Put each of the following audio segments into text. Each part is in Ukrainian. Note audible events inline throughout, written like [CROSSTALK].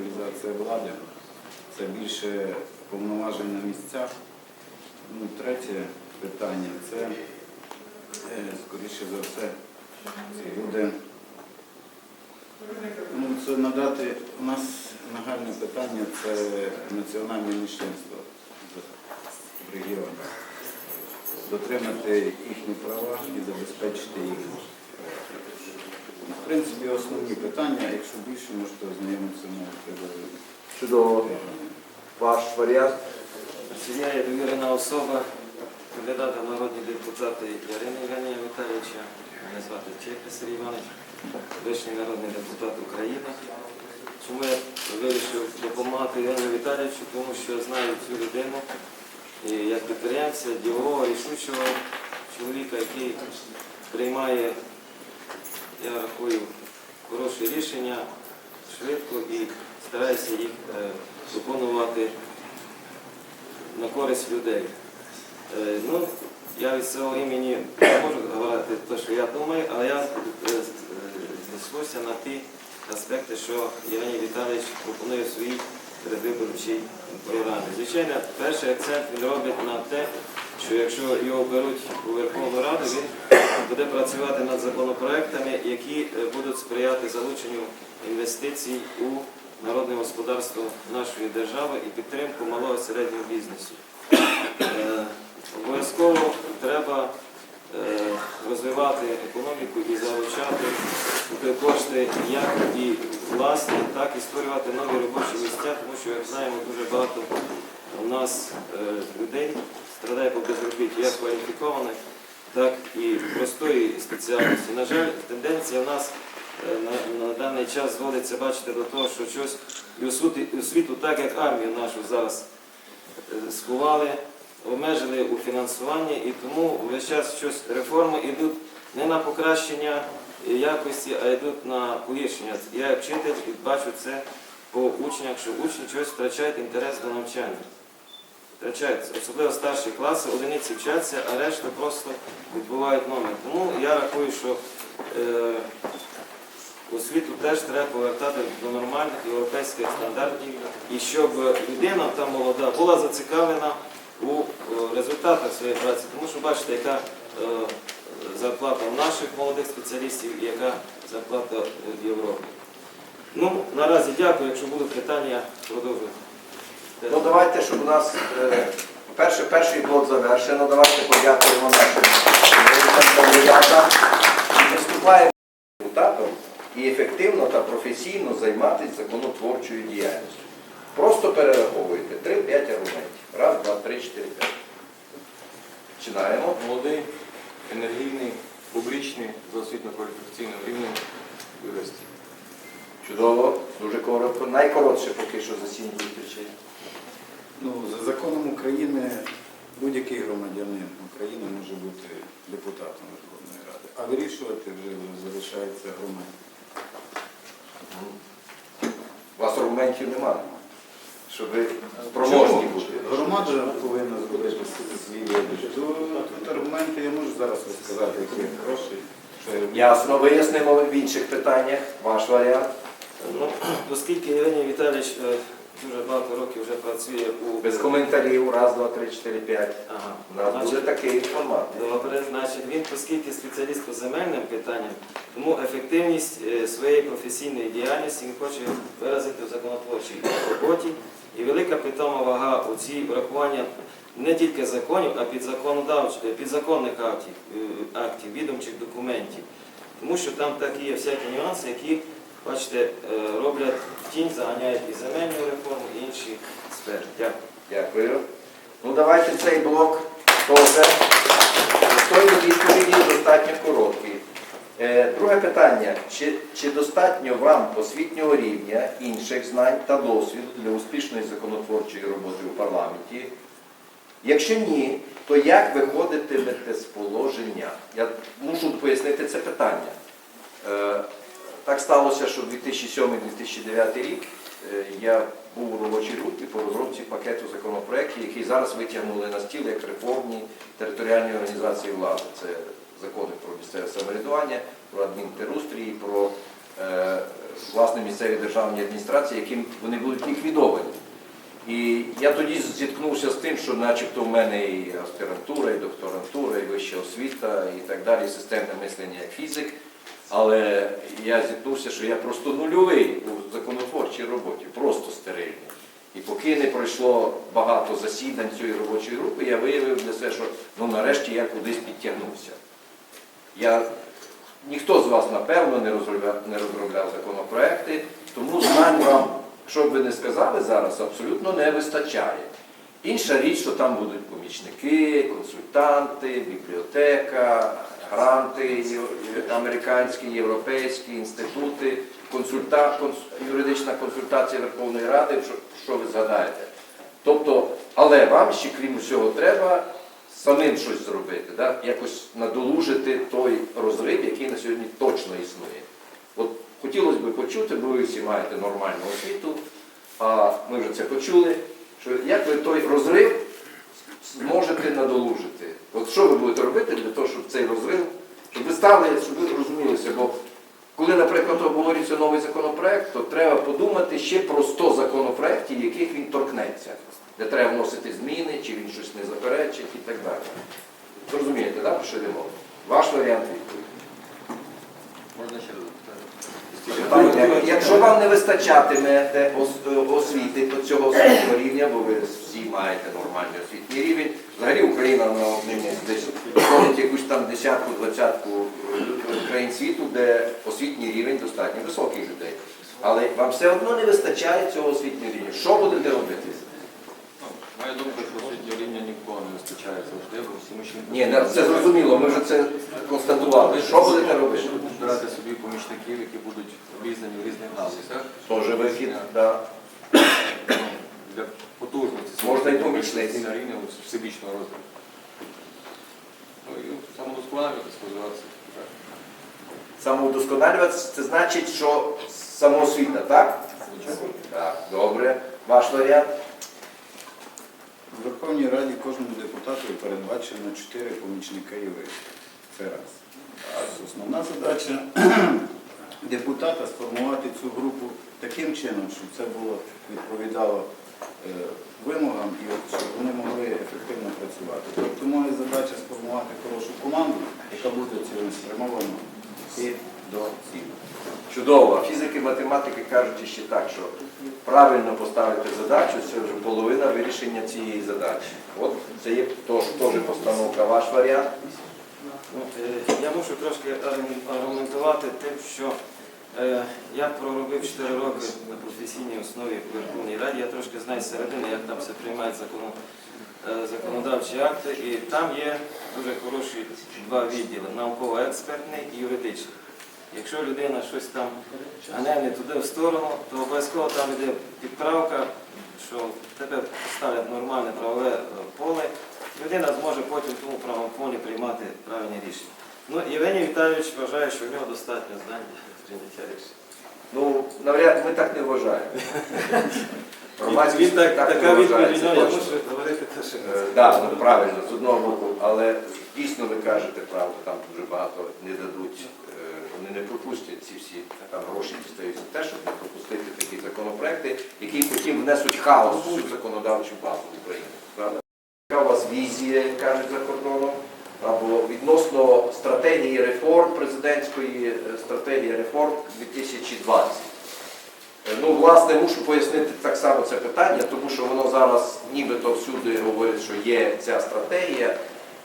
децентралізація влади, це більше повноважень на місцях. Ну, третє питання це, е, скоріше за все, це буде ну, це надати, у нас нагальне питання це національне меншинство в регіоні. Дотримати їхні права і забезпечити їх. В принципі, основні питання, якщо більше, можете ознайомитися можете. Чудово. Ваш варіант? Суддя є довірена особа, кандидата народні депутати Ярини Євгенія Віталійовича. Мене звати Чехи Сергій Іванович, вищий народний депутат України. Чому я вирішив допомагати Євгенію Віталійовичу? Тому що знаю цю людину і як підприємця, ділового, рішучого чоловіка, який приймає, я рахую, хороші рішення швидко і старається їх е, виконувати на користь людей. Е, Ну, я від свого імені не можу говорити те, що я думаю, але я е, зійшлося на ті аспекти, що Євгеній Віталійович пропонує в своїй передвиборчій програмі. Звичайно, перший акцент він робить на те, що якщо його беруть у Верховну Раду, він буде працювати над законопроектами, які е, будуть сприяти залученню інвестицій у народне господарство нашої держави і підтримку малого і середнього бізнесу. Е, Обов'язково треба е, розвивати економіку і залучати кошти як і власні, так і створювати нові робочі місця, тому що, як знаємо, дуже багато у нас людей страдає по безробітті, як кваліфікованих, так і простої спеціальності. На жаль, тенденція в нас е, на, на даний час зводиться бачити до того, що щось і освіту, і освіту так як армію нашу зараз е, сховали, обмежили у фінансуванні, і тому весь час щось реформи йдуть не на покращення якості, а йдуть на погіршення. Я вчитель бачу це по учнях, що учні щось втрачають інтерес до навчання. Втрачають, особливо старші класи, одиниці вчаться, а решта просто відбувають номер. Тому я рахую, що е, освіту теж треба повертати до нормальних європейських стандартів, і щоб людина та молода була зацікавлена у е, результатах своєї праці. Тому що бачите, яка е, зарплата у наших молодих спеціалістів і яка зарплата в Європі. Ну, наразі дякую, якщо будуть питання, продовжуйте. Ну давайте, щоб у нас е, перший, перший блок завершено. Давайте подякуємо нашим кандидатам. Виступаємо депутатом і ефективно та професійно займатися законотворчою діяльністю. Просто перераховуйте 3-5 аргументів. Раз, два, три, чотири, п'ять. Починаємо. Молодий, енергійний, публічний, за освітньо-кваліфікаційним рівнем юрист. Чудово, дуже коротко. Найкоротше поки що за 7 зустрічей. Ну, за законом України будь-який громадянин України може бути депутатом Верховної Ради, а вирішувати вже залишається громадян. У вас аргументів немає, щоб ви спроможні бути. Громада повинна зробити свій вибір. Тут аргументи я можу зараз розказати, які хороші. Ясно, вияснимо в інших питаннях. Ваш варіант. Ну, оскільки Євгеній Віталійович е, дуже багато років вже працює у Без коментарів. Раз, два, три, чотири, п'ять. Ага. У нас буде такий формат. Добре, значить він, оскільки спеціаліст по земельним питанням, тому ефективність е, своєї професійної діяльності він хоче виразити в законотворчій роботі. І велика питома вага у цій врахування не тільки законів, а е, підзаконних актів, актів, відомчих документів. Тому що там такі є всякі нюанси, які, бачите, е, роблять в тінь, заганяють і земельну реформу, і інші сфери. Дякую. Дякую. Ну давайте цей блок теж. Достойні відповіді достатньо короткі. Е, Друге питання. Чи, чи достатньо вам освітнього рівня, інших знань та досвіду для успішної законотворчої роботи у парламенті? Якщо ні, то як виходитимете з положення? Я мушу пояснити це питання. Так сталося, що 2007-2009 рік е, я був у робочій групі по розробці пакету законопроєктів, який зараз витягнули на стіл як реформні територіальні організації влади. Це закони про місцеве самоврядування, про адмінтерустрії, про е, власне місцеві державні адміністрації, яким вони будуть ліквідовані. І я тоді зіткнувся з тим, що начебто в мене і аспірантура, і докторантура, і вища освіта, і так далі, системне мислення як фізик. Але я зіткнувся, що я просто нульовий у законотворчій роботі, просто стерильний. І поки не пройшло багато засідань цієї робочої групи, я виявив для себе, що ну нарешті я кудись підтягнувся. Я, ніхто з вас, напевно, не розробляв, не розробляв законопроекти, тому знань вам, що б ви не сказали зараз, абсолютно не вистачає. Інша річ, що там будуть помічники, консультанти, бібліотека, гранти американські, європейські, інститути, консульта, конс- юридична консультація Верховної Ради, що, що ви згадаєте. Тобто, але вам ще крім усього треба самим щось зробити, да? якось надолужити той розрив, який на сьогодні точно існує. От хотілося б почути, бо ви всі маєте нормальну освіту, а ми вже це почули, що як ви той розрив зможете надолужити. От що ви будете робити для того, щоб цей розрив, щоб ви стали, щоб ви розумілися, бо коли, наприклад, обговорюється новий законопроект, то треба подумати ще про 100 законопроєктів, яких він торкнеться, де треба вносити зміни, чи він щось не заперечить і так далі. Зрозумієте, так, про що йдемо? Ваш варіант відповіді. Можна ще раз? Питання, Якщо вам не вистачатиме освіти до цього освітнього рівня, бо ви всі маєте нормальний освітній рівень, взагалі Україна на одному десь входить якусь там десятку, двадцятку е, країн світу, де освітній рівень достатньо високий людей. Але вам все одно не вистачає цього освітнього рівня. Що будете робити? Моя думка, що освітнього рівня нікого не вистачає завжди, бо всі мужчини... Ні, це зрозуміло, ми вже це констатували. Що будете робити? Збирати собі помічників, які будуть обізнані в різних галузях. Тоже вихід, да. Можна на рівня всебічного розвитку. Ну і самодосконалюватися, розвиватися. Так. Самоудосконалюватися, це значить, що самоосвіта, так? Звичайно. Так, добре. Ваш варіант? В Верховній Раді кожному депутату передбачено 4 помічника і ви. Це раз. Основна задача [CLEARS THROAT] депутата сформувати цю групу таким чином, щоб це було відповідало вимогам і щоб вони могли ефективно працювати. Тобто моя задача сформувати хорошу команду, яка буде цілеспрямовано йти до цілі. Чудово. Фізики, математики кажуть ще так, що правильно поставити задачу, це вже половина вирішення цієї задачі. От це є теж теж постановка. Ваш варіант? Ну, е, Я мушу трошки аргументувати тим, що е, я проробив 4 роки на професійній основі в Верховній Раді, я трошки знаю зсередини, як там все приймають е, законодавчі акти, і там є дуже хороші два відділи науково-експертний і юридичний. Якщо людина щось там гане не туди в сторону, то обов'язково там йде підправка, що тебе ставлять нормальне правове е, поле, людина зможе потім в тому правому полі приймати правильні рішення. Ну, Євгеній Віталійович вважає, що в нього достатньо знань для прийняття рішень. Ну, навряд ми так не вважаємо. [LAUGHS] Він так, так така відповідь нього, я мушу говорити те, що Так, ну правильно, з одного боку, але дійсно ви кажете правду, там дуже багато не дадуть, е, вони не пропустять ці всі там гроші дістають за те, щоб не пропустити такі законопроекти, які потім внесуть хаос у всю законодавчу базу України. Правда? Яка у вас візія, як кажуть за кордоном? Або відносно стратегії реформ президентської е, стратегії реформ 2020. Е, Ну, власне, мушу пояснити так само це питання, тому що воно зараз нібито всюди говорить, що є ця стратегія,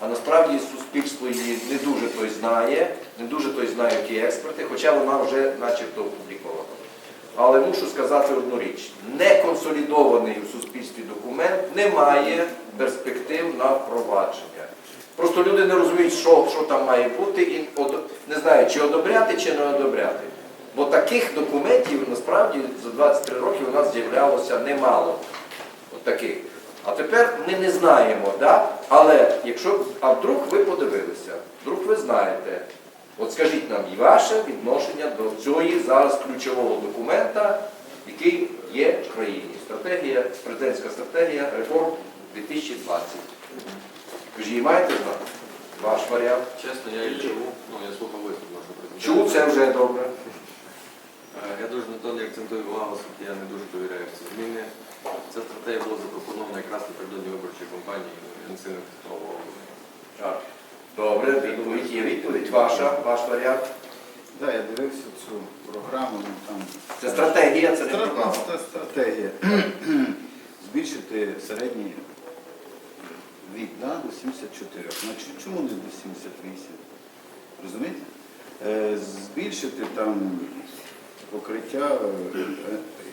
а насправді суспільство її не дуже той знає, не дуже той знають ті експерти, хоча вона вже начебто опублікована. Але мушу сказати одну річ: не консолідований у суспільстві документ не має перспектив на впровадження. Просто люди не розуміють, що, що там має бути, і не знають, чи одобряти, чи не одобряти. Бо таких документів насправді за 23 роки у нас з'являлося немало. От таких. А тепер ми не знаємо, да? але якщо, а вдруг ви подивилися, вдруг ви знаєте, от скажіть нам і ваше відношення до цього зараз ключового документа, який є в країні. Стратегія, президентська стратегія реформ 2020. Ви ж її маєте знати? Ваш варіант. Чесно, я її чув, ну я слухав виступ нашого президента. Чув це вже добре. Е, Я дуже на то не акцентую увагу, оскільки я не дуже довіряю в ці зміни. Ця стратегія була запропонована якраз напередодні виборчої кампанії, я не підтримував. Так. Добре, відповідь є відповідь. Ваша, ваш варіант. Да, я дивився цю програму, ну там Це стратегія, це не Стра- програма. Це стратегія. [CLEARS THROAT] Збільшити середній вік да, до 74. Значить, чому не до 78? Розумієте? Е, Збільшити там покриття е,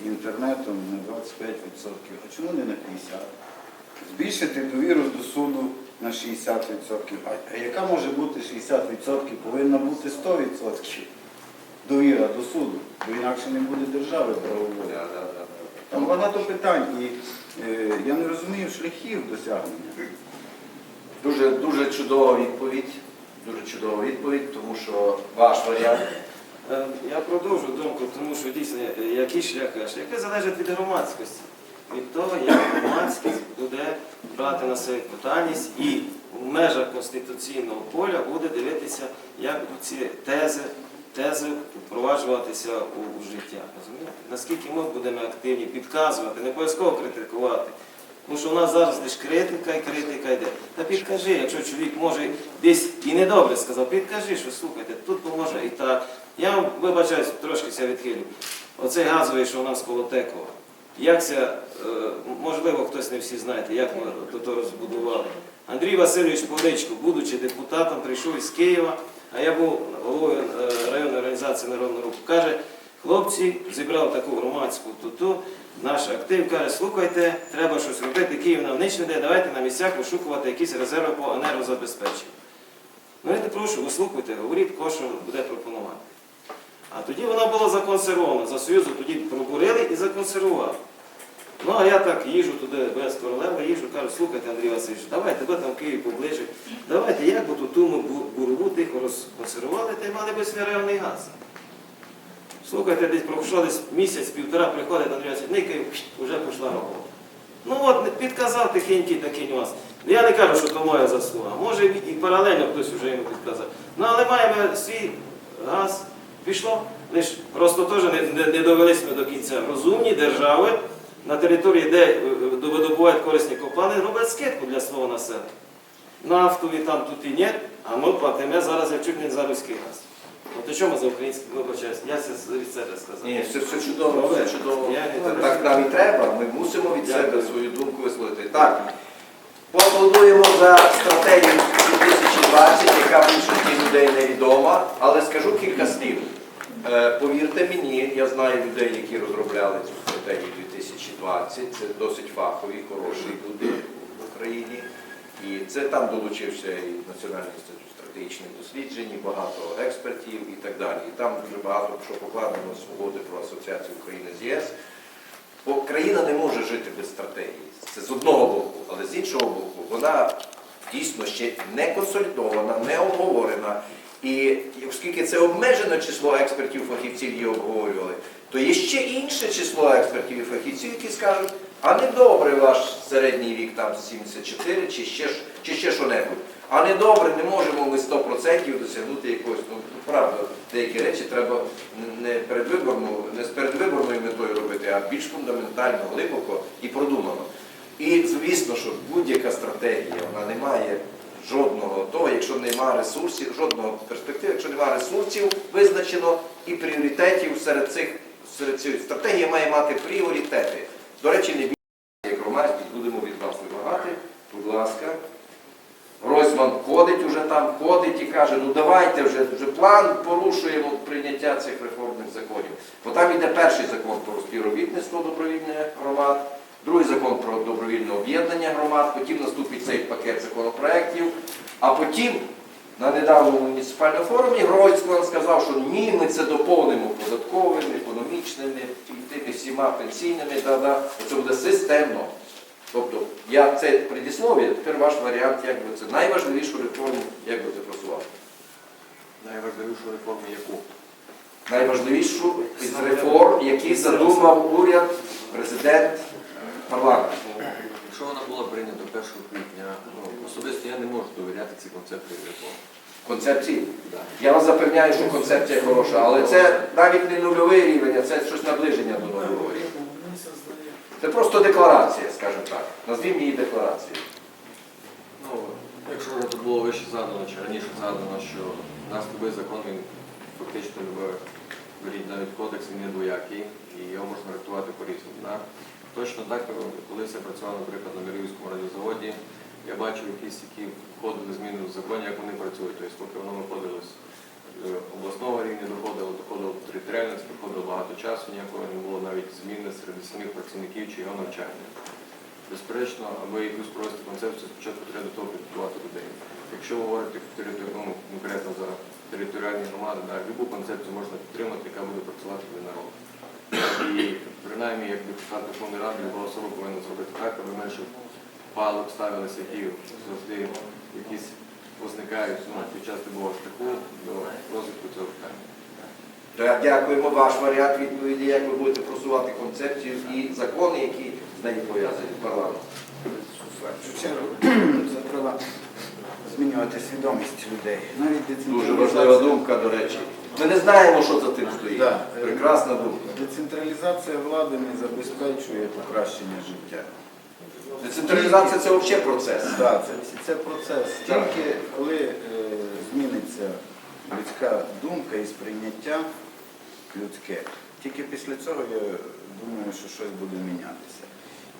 інтернетом на 25%. А чому не на 50%? Збільшити довіру до суду на 60%. А- яка може бути 60%? Повинна бути 100% довіра до суду, бо інакше не буде держави правової. Там багато питань, і е, я не розумію шляхів досягнення. Дуже, дуже чудова відповідь. Дуже чудова відповідь, тому що ваш варіант. Е, Я продовжу думку, тому що дійсно е, які шляхи? Шляхи залежать від громадськості, від того, як громадськість буде брати на себе питальність і в межах конституційного поля буде дивитися, як ці тези, тези впроваджуватися у, у життя. Розумієте? Наскільки ми будемо активні, підказувати, не обов'язково критикувати. Тому що у нас зараз лише критика і критика йде. Та підкажи, якщо чоловік може десь і недобре сказав, підкажи, що слухайте, тут поможе і так. Я вибачаюсь, трошки ся відхилю. Оцей газовий, що у нас коло Текова. Як це, можливо, хтось не всі знаєте, як ми то, розбудували. Андрій Васильович Павличко, будучи депутатом, прийшов із Києва, а я був головою е, районної організації Народного руху. Каже, хлопці, зібрав таку громадську туту, наш актив каже, слухайте, треба щось робити, Київ нам не дає, давайте на місцях вишукувати якісь резерви по енергозабезпеченню. Ну я прошу, вислухайте, говоріть, кого буде пропонувати. А тоді вона була законсервована. За Союзу тоді пробурили і законсервували. Ну, а я так їжу туди без королеви, їжу, кажу, слухайте, Андрій Васильович, давай тебе там в Києві поближче. Давайте, як би ту ту ми бу- бурову тихо розконсервували, та й мали би свій районний газ. Слухайте, десь пройшло десь місяць-півтора, приходить Андрій Васильович, никає, вже пішла робота. Ну от, підказав тихенький такий нюанс. Я не кажу, що то моя заслуга. Може і паралельно хтось вже йому підказав. Ну але маємо свій газ, пішло. Лиш просто теж не, не, не довелись ми до кінця. Розумні держави на території, де е, е, видобувають корисні копани, роблять скидку для свого населення. Нафтові там тут і ні, а ми платимо зараз як чуть не за руський газ. От о чому за український вибачаюсь? Я це від себе сказав. Ні, все, все чудово, все чудово. Я не так нам і треба. Ми мусимо від Дякую. себе свою думку висловити. Так, поаплодуємо за стратегію 2020, яка більшості людей невідома, але скажу кілька слів. Е, Повірте мені, я знаю людей, які розробляли цю стратегію 2020. Це досить фахові, хороші люди в Україні. І це там долучився і Національний інститут стратегічних досліджень, багато експертів і так далі. І там дуже багато що покладено з угоди про асоціацію України з ЄС. Бо країна не може жити без стратегії. Це з одного боку, але з іншого боку, вона дійсно ще не консолідована, не обговорена. І оскільки це обмежене число експертів, фахівців її обговорювали, то є ще інше число експертів і фахівців, які скажуть, а не добре ваш середній вік там 74 чи ще, чи ще що-небудь. А не добре, не можемо ми 100% досягнути якогось. Ну, правда, деякі речі треба не передвиборну, не з передвиборною метою робити, а більш фундаментально, глибоко і продумано. І звісно, що будь-яка стратегія вона не має жодного того, якщо немає ресурсів, жодного перспективи, якщо немає ресурсів визначено і пріоритетів серед цих серед цієї стратегії має мати пріоритети. До речі, не більше як громадськість будемо від вас вимагати. Будь ласка. Ройсман ходить уже там, ходить і каже, ну давайте вже, вже план порушуємо прийняття цих реформних законів. Бо там йде перший закон про співробітництво добровільних громад, другий закон про добровільне об'єднання громад, потім наступить цей пакет законопроєктів, а потім на недавньому муніципальному форумі Гройсман сказав, що ні, ми це доповнимо податковими, економічними, тими всіма пенсійними, да-да. це буде системно. Тобто я це предіслов'я, тепер ваш варіант, як би це найважливішу реформу, як би це просувати. Найважливішу реформу яку? Найважливішу із реформ, які задумав уряд, президент, парламент. Якщо вона була прийнята 1 квітня, ну, особисто я не можу довіряти ці концепти реформ. Концепції. Я вас запевняю, що концепція хороша, але це навіть не нульовий рівень, а це щось наближення до нульового рівня. Це просто декларація, скажімо так. Назвімо її декларацією. Ну, якщо вже тут було вище задано, чи раніше задано, що наш любий закон він фактично любий, беріть навіть кодекс, він не двоякий, і його можна рятувати по-різному. Да? Точно так, коли я працював, наприклад, на Мірівському радіозаводі, я бачив якісь, які входили зміни в законі, як вони працюють. Тобто, поки воно виходило з е, обласного рівня, доходило, доходило до територіального, проходило багато часу, ніякого не було навіть зміни серед самих працівників чи його навчання. Безперечно, аби якусь провести концепцію, спочатку треба до того підготувати людей. Якщо територ- ну, конкретно за територіальні громади, да, любу концепцію можна підтримати, яка буде працювати для народу. І принаймні, як депутат Верховної Ради, люба особа повинна зробити так, аби менше палок ставилися, які завжди якісь возникають ну, під час любого шляху до розвитку цього питання. Дякуємо. Ваш варіант відповіді, як ви будете просувати концепцію і закони, які з нею пов'язані в парламент. Це треба змінювати свідомість людей. Навіть Дуже важлива думка, до речі. Ми не знаємо, що за тим стоїть. Да. Прекрасна думка. Децентралізація влади не забезпечує покращення життя. Децентралізація це взагалі процес. Так, це, це процес. Так. Тільки коли е, зміниться людська думка і сприйняття людське, тільки після цього я думаю, що щось буде мінятися.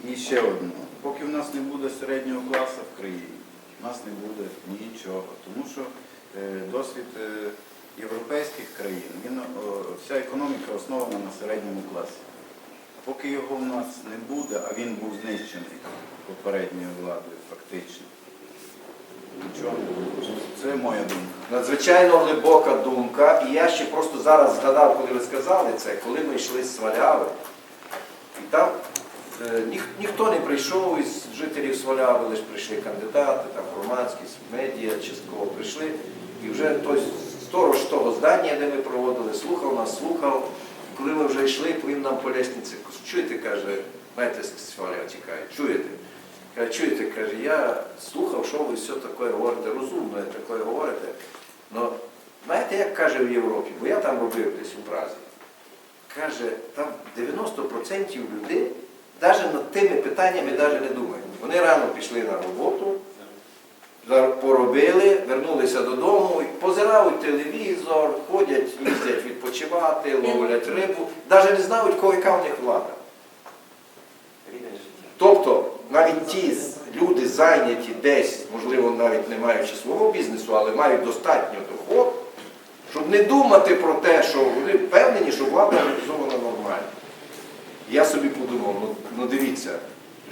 І ще одне. Поки в нас не буде середнього класу в країні, в нас не буде нічого. Тому що е, досвід е, європейських країн, він, вся економіка основана на середньому класі. Поки його в нас не буде, а він був знищений попередньою владою фактично. Нічого. Це моя думка. Надзвичайно глибока думка. І я ще просто зараз згадав, коли ви сказали це, коли ми йшли з Сваляви. І там е, ніх- ніхто не прийшов із жителів Сваляви, лише прийшли кандидати, там громадськість, медіа частково прийшли. І вже той сторож того здання, де ми проводили, слухав нас, слухав. Коли ми вже йшли, повів нам по лестниці, чуєте, каже, знаєте, з тікає, чуєте? Каже, чуєте, каже, я слухав, що ви все таке говорите, розумне таке говорите. Ну, знаєте, як каже в Європі, бо я там робив десь у Празі. Каже, там 90% людей навіть над тими питаннями навіть не думають. Вони рано пішли на роботу, поробили, вернулися додому, позирають телевізор, ходять, їздять відпочивати, ловлять рибу, навіть не знають, кого яка в них влада. Тобто навіть ті люди зайняті десь, можливо, навіть не маючи свого бізнесу, але мають достатньо доход, щоб не думати про те, що вони впевнені, що влада організована нормально. Я собі подумав, ну, ну дивіться,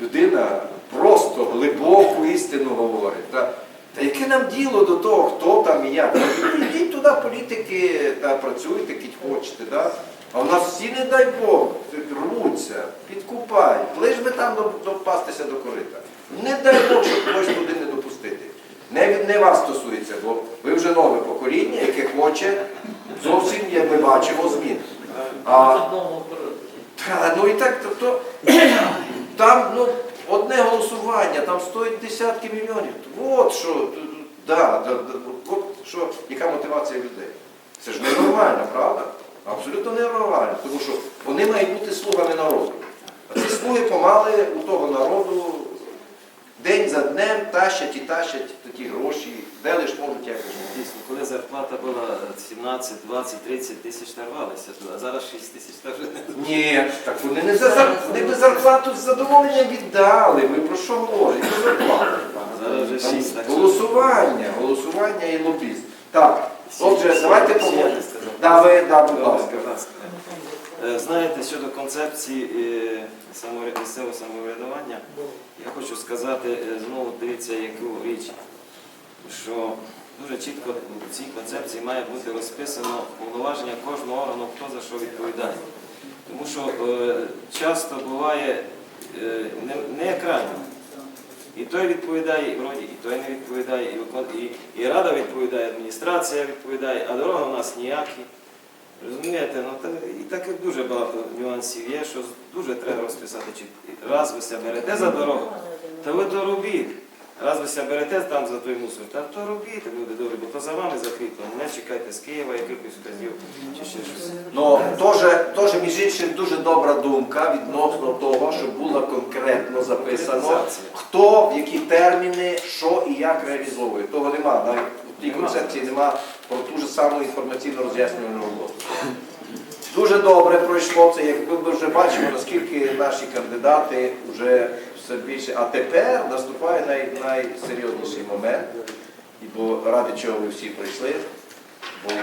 людина просто глибоку істину говорить. Та яке нам діло до того, хто там і як? Йдіть туди політики та працюйте, кіть хочете. Да? А в нас всі, не дай Бог, рвуться, підкупають, лиш би там допастися до корита. Не дай Бог, щоб когось туди не допустити. Не, від- не вас стосується, бо ви вже нове покоління, яке хоче зовсім, як ми бачимо, змін. А, та, ну і так, тобто, там ну, одне голосування, там стоїть десятки мільйонів. От що, да, да, от що, яка мотивація людей. Це ж ненормально, правда? Абсолютно ненормально, тому що вони мають бути слугами народу. А ці слуги помали у того народу день за днем тащать і тащать ті гроші, де лиш можуть якось. Дійсно, коли зарплата була 17, 20, 30 тисяч нарвалися, а зараз 6 тисяч та вже не Ні, так вони не за зар- вони би зарплату з задоволенням віддали. Ви про що говорите? Про зарплату. Зараз вже Там 6, так що... Голосування, голосування і лобізм. Так, отже, давайте всі поговоримо. я не сказав. Да, ви, да, будь Будь ласка. Е, Знаєте, щодо концепції е, місцевого самоврядування, я хочу сказати е, знову дивіться, яку річ, що дуже чітко в цій концепції має бути розписано повноваження кожного органу, хто за що відповідає. Тому що часто буває не, екранно. І той відповідає, і вроді, і той не відповідає, і, і, і рада відповідає, адміністрація відповідає, а дорога у нас ніякі. Розумієте, ну та, і так як дуже багато нюансів є, що дуже треба розписати чітко. Раз ви себе берете за дорогу, то ви то робіть. Раз ви ся берете там за той мусор, та то робіть, люди добрі, бо то за вами закріплено. Не чекайте з Києва якихось вказів чи ще щось. Ну, теж, між іншим, дуже добра думка відносно того, щоб було конкретно записано, хто, в які терміни, що і як реалізовує. Того нема. Навіть в тій концепції нема про ту ж саму інформаційно роз'яснювальну роботу. Дуже добре пройшло це, як ми вже бачимо, наскільки наші кандидати вже все більше. А тепер наступає най, найсерйозніший момент, бо ради чого ви всі прийшли. Бо